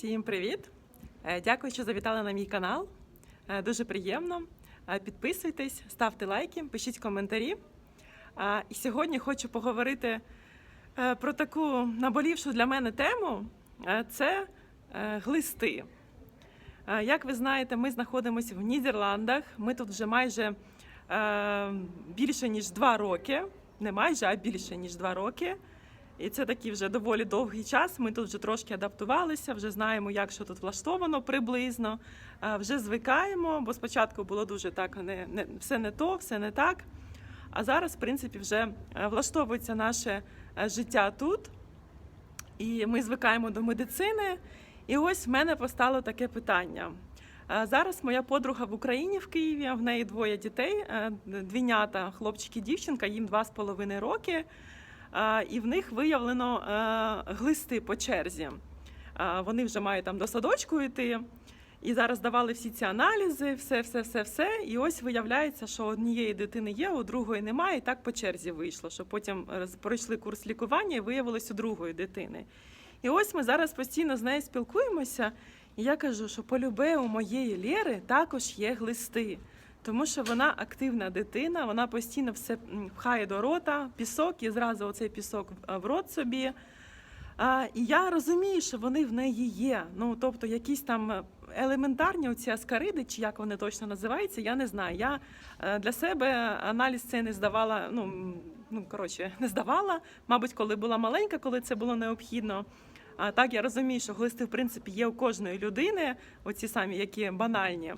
Всім привіт! Е, Дякую, що завітали на мій канал. Е, Дуже приємно. Е, Підписуйтесь, ставте лайки, пишіть коментарі. І сьогодні хочу поговорити про таку наболівшу для мене тему це глисти. Як ви знаєте, ми знаходимося в Нідерландах. Ми тут вже майже більше ніж два роки. Не майже, а більше ніж два роки. І це такий вже доволі довгий час. Ми тут вже трошки адаптувалися, вже знаємо, як що тут влаштовано приблизно. Е, Вже звикаємо, бо спочатку було дуже так, не, не все не то, все не так. А зараз, в принципі, вже е, влаштовується наше е, життя тут. І ми звикаємо до медицини. І ось в мене постало таке питання. Зараз моя подруга в Україні в Києві. В неї двоє дітей, двійнята, хлопчик і дівчинка, їм два з половиною роки. І в них виявлено е, глисти по черзі. Вони вже мають там до садочку йти. І зараз давали всі ці аналізи, все, все, все, все. І ось виявляється, що однієї дитини є, у другої немає. І так по черзі вийшло, що потім пройшли курс лікування і виявилось у другої дитини. І ось ми зараз постійно з нею спілкуємося. І я кажу, що полюбе у моєї Лєри також є глисти. Тому що вона активна дитина, вона постійно все пхає до рота, пісок, і зразу оцей пісок в- рот собі. А, і я розумію, що вони в неї є. Ну, тобто, якісь там е, елементарні оці аскариди, чи як вони точно називаються, я не знаю. Я е, для себе аналіз цей не здавала. Ну, ну коротше, не здавала. Мабуть, коли була маленька, коли це було необхідно. А так я розумію, що глисти, в принципі, є у кожної людини, оці самі, які банальні.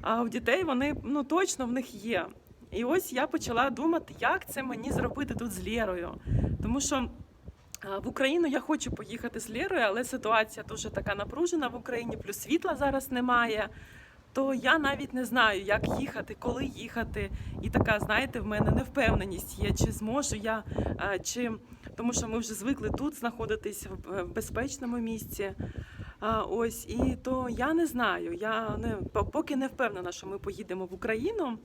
А у дітей вони ну точно в них є. І ось я почала думати, як це мені зробити тут з Лєрою. Тому що в Україну я хочу поїхати з Лєрою, але ситуація дуже така напружена в Україні, плюс світла зараз немає. То я навіть не знаю, як їхати, коли їхати. І така, знаєте, в мене невпевненість є, чи зможу я, чи тому що ми вже звикли тут знаходитись в безпечному місці. А, ось і то я не знаю. Я не поки не впевнена, що ми поїдемо в Україну.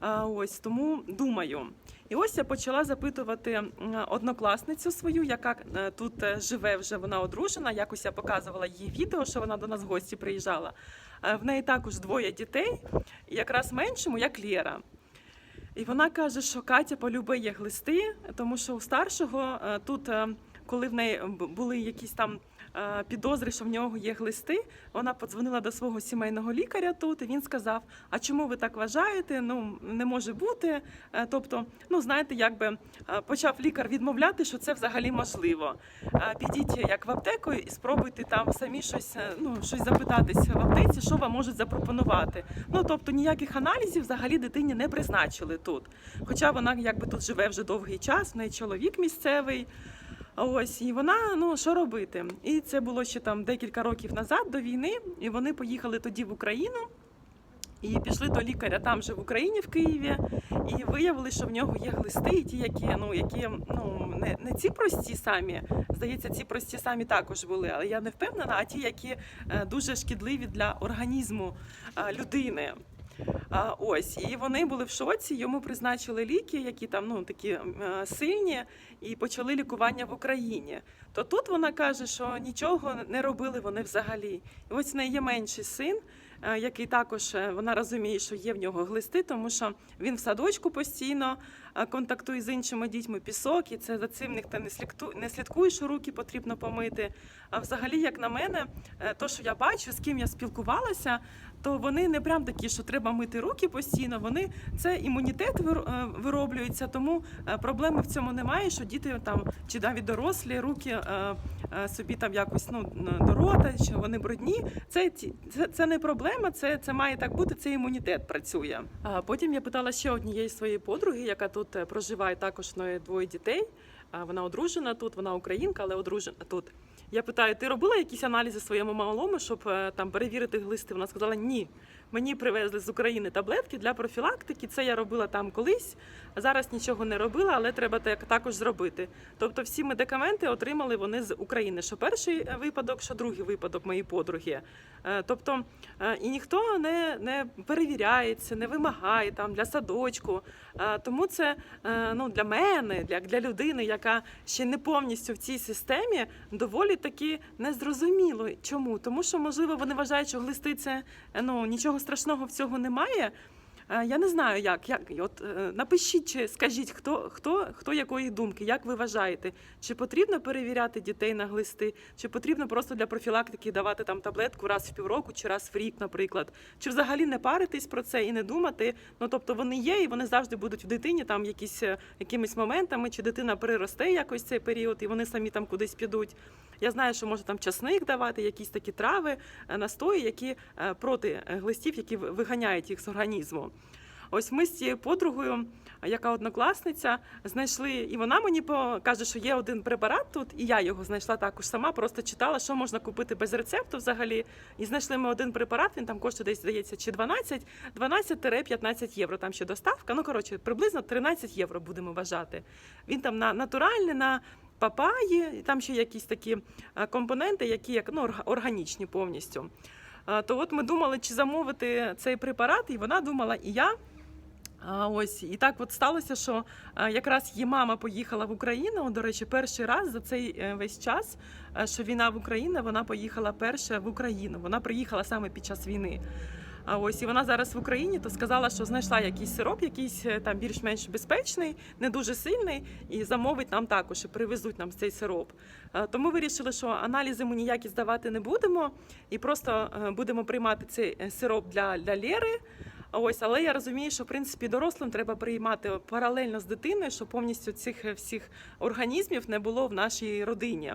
А, ось тому думаю. І ось я почала запитувати однокласницю свою, яка е, тут е, живе вже вона одружена. Якось я показувала їй відео, що вона до нас в гості приїжджала. Е, В неї також двоє дітей, якраз меншому, як Лєра. І вона каже, що Катя полюбить глисти, тому що у старшого тут, коли в неї були якісь там е, підозри, що в нього є глисти, вона подзвонила до свого сімейного лікаря тут, і він сказав: А чому ви так вважаєте? Ну не може бути. Е, Тобто, ну знаєте, якби е, почав лікар відмовляти, що це взагалі можливо. Е, Підіть як в аптеку і спробуйте там самі щось, е, ну щось запитатися в аптеці, що вам можуть запропонувати. Ну тобто ніяких аналізів взагалі дитині не призначили тут. Хоча вона якби тут живе вже довгий час, в неї чоловік місцевий. Ось і вона ну що робити? І це було ще там декілька років назад до війни, і вони поїхали тоді в Україну. І пішли до лікаря там же в Україні, в Києві, і виявили, що в нього є глисти, ті, які ну які ну не, не ці прості самі. Здається, ці прості самі також були, але я не впевнена, а ті, які е, дуже шкідливі для організму е, людини. А, ось, і вони були в шоці. Йому призначили ліки, які там ну такі е, сильні, і почали лікування в Україні. То тут вона каже, що нічого не робили вони взагалі. І ось в неї є менший син, який також е, вона розуміє, що є в нього глисти, тому що він в садочку постійно е, контактує з іншими дітьми пісок, і це за цим ніхто не слідкує, що руки потрібно помити. А взагалі, як на мене, е, то, що я бачу, з ким я спілкувалася, то вони не прям такі, що треба мити руки постійно. Вони це імунітет вир- е, вироблюється, тому е, проблеми в цьому немає, що діти там чи навіть дорослі руки е, е, собі там якось ну до рота, що вони брудні. Це, це, це не проблема, це, це має так бути. Це імунітет працює. А потім я питала ще однієї своєї подруги, яка тут е, проживає також неї двоє дітей. Вона одружена тут, вона українка, але одружена тут. Я питаю, ти робила якісь аналізи своєму малому, щоб е, там перевірити глисти? Вона сказала ні. Мені привезли з України таблетки для профілактики. Це я робила там колись. Зараз нічого не робила, але треба так- також зробити. Тобто, всі медикаменти отримали вони з України. Що перший випадок, що другий випадок мої подруги. Е, Тобто, е, і ніхто не, не перевіряється, не вимагає там для садочку. Е, Тому це ну, для мене, для, для людини, яка ще не повністю в цій системі, доволі таки незрозуміло. Чому? Тому що, можливо, вони вважають, що глисти це ну, нічого страшного в цього немає. Е, Я не знаю, як. як от, е, напишіть, чи скажіть, хто, хто, хто якої думки, як ви вважаєте, чи потрібно перевіряти дітей на глисти, чи потрібно просто для профілактики давати там таблетку раз в півроку чи раз в рік, наприклад, чи взагалі не паритись про це і не думати. Ну тобто вони є, і вони завжди будуть в дитині там якісь е, якимись моментами, чи дитина переросте якось цей період, і вони самі там кудись підуть. Я знаю, що може там часник давати, якісь такі трави, е, настої, які е, проти е, глистів, які виганяють їх з організму. Ось ми з цією подругою, яка однокласниця, знайшли, і вона мені каже, що є один препарат тут, і я його знайшла також сама, просто читала, що можна купити без рецепту взагалі. І знайшли ми один препарат, він там коштує десь, здається, чи 12, 12-15 євро. Там ще доставка. Ну, коротше, приблизно 13 євро будемо вважати. Він там на натуральний, на папаї, і там ще якісь такі е, компоненти, які як ну, органічні повністю. Е, То от ми думали, чи замовити цей препарат, і вона думала, і я. Ось і так от сталося, що е, якраз її мама поїхала в Україну. До речі, перший раз за цей весь час, що війна в Україні, вона поїхала перша в Україну. Вона приїхала саме під час війни. А ось і вона зараз в Україні, то сказала, що знайшла якийсь сироп, якийсь е, там більш-менш безпечний, не дуже сильний, і замовить нам також, і привезуть нам цей сироп. Е, Тому вирішили, що аналізи ми ніякі здавати не будемо, і просто е, будемо приймати цей сироп для, для Лєри. Ось, але я розумію, що в принципі дорослим треба приймати паралельно з дитиною, щоб повністю цих всіх організмів не було в нашій родині.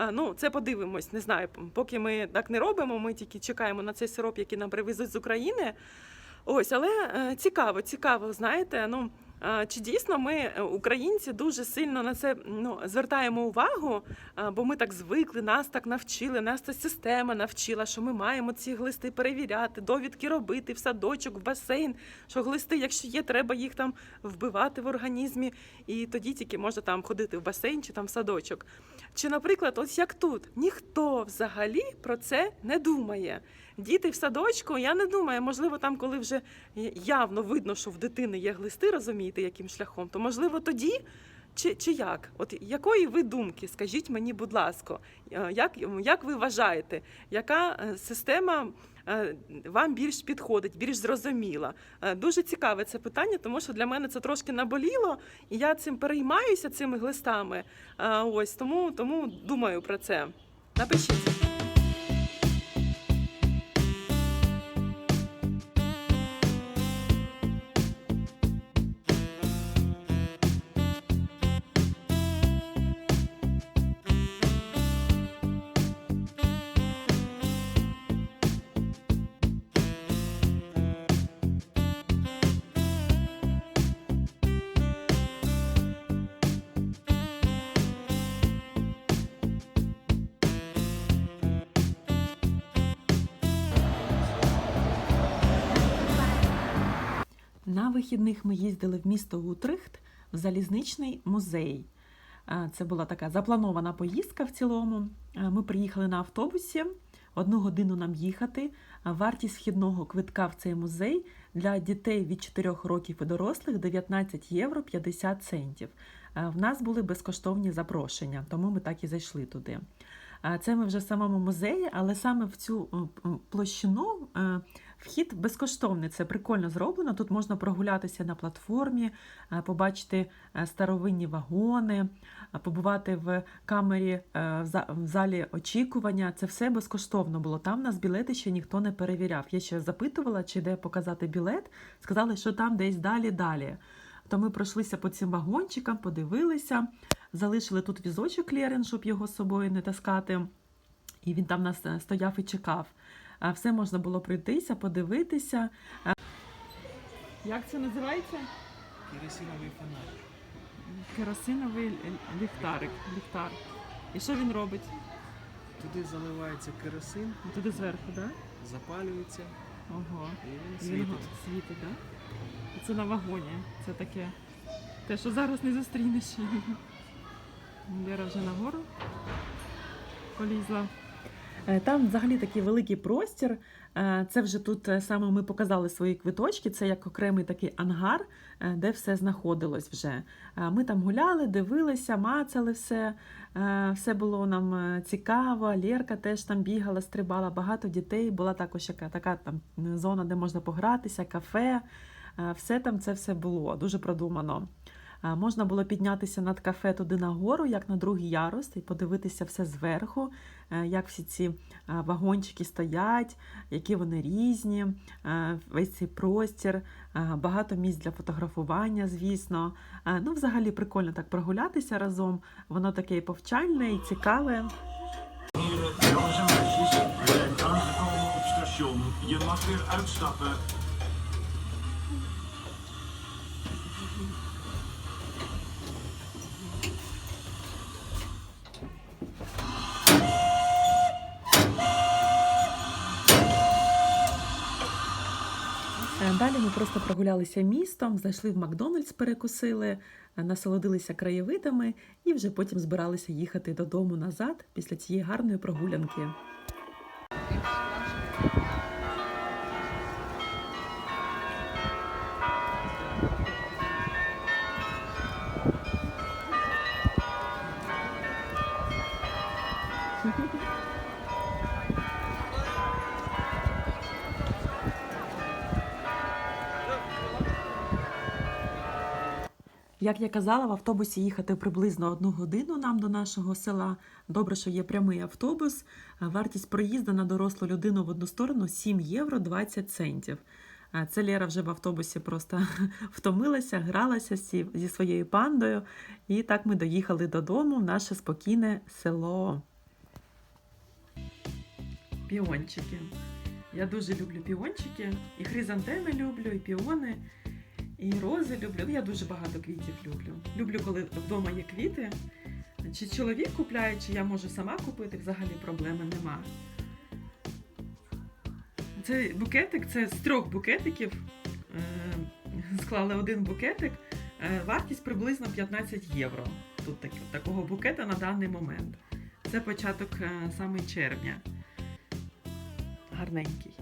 А, Ну, це подивимось, не знаю. Поки ми так не робимо, ми тільки чекаємо на цей сироп, який нам привезуть з України. Ось, але е, цікаво, цікаво, знаєте, ну. е, Чи дійсно ми, е, українці, дуже сильно на це ну, звертаємо увагу, е, бо ми так звикли, нас так навчили, нас ця система навчила, що ми маємо ці глисти перевіряти, довідки робити в садочок, в басейн. Що глисти, якщо є, треба їх там вбивати в організмі, і тоді тільки можна там ходити в басейн чи там в садочок. Чи, наприклад, ось як тут, ніхто взагалі про це не думає. Діти в садочку, я не думаю, можливо, там, коли вже явно видно, що в дитини є глисти, розумієте, яким шляхом, то можливо тоді. Чи, чи як? От якої ви думки? Скажіть мені, будь ласка, Е, як, як ви вважаєте, яка е, система вам більш підходить, більш зрозуміла? Е, Дуже цікаве це питання, тому що для мене це трошки наболіло, і я цим переймаюся цими глистами. Е, Ось тому, тому думаю про це. Напишіть. На вихідних ми їздили в місто Утрехт в залізничний музей. Це була така запланована поїздка в цілому. Ми приїхали на автобусі, одну годину нам їхати. Вартість вхідного квитка в цей музей для дітей від 4 років і дорослих 19 євро 50 центів. В нас були безкоштовні запрошення, тому ми так і зайшли туди. Це ми вже в самому музеї, але саме в цю е, площину е, вхід безкоштовний. Це прикольно зроблено. Тут можна прогулятися на платформі, е, побачити старовинні вагони, побувати в камері в залі очікування. Це все безкоштовно було. Там нас білети ще ніхто не перевіряв. Я ще запитувала, чи де показати білет. Сказали, що там десь далі далі. То ми пройшлися по цим вагончикам, подивилися, залишили тут візочок Лєрин, щоб його з собою не таскати. І він там нас стояв і чекав. Все можна було пройтися, подивитися. Як це називається? Керосиновий фонарь. Керосиновий ліхтарик. Ліхтар. І що він робить? Туди заливається керосин, Туди зверху, так? запалюється Ого. І він Він світить. го- світить, так? Да? Це на вагоні. Це таке. Те, що зараз не зустрінеш. Лера вже нагору полізла. Е, Там взагалі такий великий простір. Е, Це вже тут е, саме ми показали свої квиточки. Це як окремий такий ангар, де все знаходилось вже. Ми там гуляли, дивилися, мацали все. Все було нам цікаво. Лєрка теж там бігала, стрибала, багато дітей. Була також яка така там зона, де можна погратися, кафе. Все там це все було дуже продумано. Можна було піднятися над кафе туди нагору, як на другий ярус, і подивитися все зверху, е, як всі ці вагончики стоять, які вони різні, е, весь цей простір, багато місць для фотографування, звісно. Е, Ну, взагалі прикольно так прогулятися разом. Воно таке і повчальне, і цікаве. Jongens en meisjes, we zijn aangekomen op station. Je uitstappen. Далі ми просто прогулялися містом, зайшли в Макдональдс, перекусили, е, насолодилися краєвидами і вже потім збиралися їхати додому назад після цієї гарної прогулянки. Як я казала, в автобусі їхати приблизно одну годину нам до нашого села. Добре, що є прямий автобус. Вартість проїзду на дорослу людину в одну сторону 7 євро 20 центів. Це Лера вже в автобусі просто втомилася, гралася зі, зі своєю пандою. І так ми доїхали додому в наше спокійне село. Піончики. Я дуже люблю піончики. І хризантеми люблю, і піони. І рози люблю. Я дуже багато квітів люблю. Люблю, коли вдома є квіти. Чи чоловік купляє, чи я можу сама купити, взагалі проблеми нема. Цей букетик це з трьох букетиків. Е, Склали один букетик. Е, Вартість приблизно 15 євро. Тут так, такого букета на даний момент. Це початок е, саме червня. Гарненький.